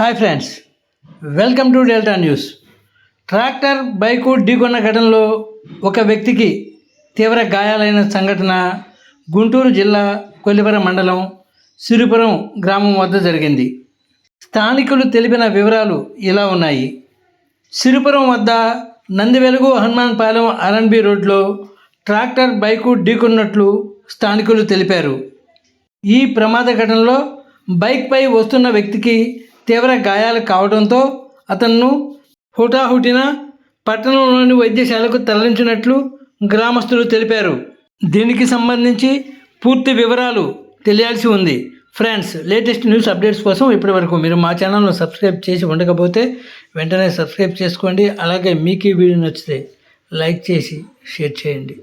Hi friends welcome to Delta news. Tractor bike ఢీకొన్న ఘటనలో ఒక వ్యక్తికి తీవ్ర గాయాలైన సంఘటన గుంటూరు జిల్లా కొల్లిపురం మండలం సిరిపురం గ్రామం వద్ద జరిగింది. స్థానికులు తెలిపిన వివరాలు ఇలా ఉన్నాయి. సిరిపురం వద్ద Nandivelugu Hanuman Palem R N B రోడ్లో ట్రాక్టర్ బైకు ఢీకొన్నట్లు స్థానికులు తెలిపారు. ఈ ప్రమాద ఘటనలో బైక్పై వస్తున్న వ్యక్తికి తీవ్ర గాయాలు కావడంతో అతన్ను హుటాహుటిన పట్టణంలోని వైద్యశాలకు తరలించినట్లు గ్రామస్తులు తెలిపారు. దీనికి సంబంధించి పూర్తి వివరాలు తెలియాల్సి ఉంది. ఫ్రెండ్స్ లేటెస్ట్ న్యూస్ అప్డేట్స్ కోసం ఇప్పటి వరకు మీరు మా ఛానల్ను సబ్స్క్రైబ్ చేసి ఉండకపోతే వెంటనే సబ్స్క్రైబ్ చేసుకోండి. అలాగే మీకు ఈ వీడియో నచ్చితే లైక్ చేసి షేర్ చేయండి.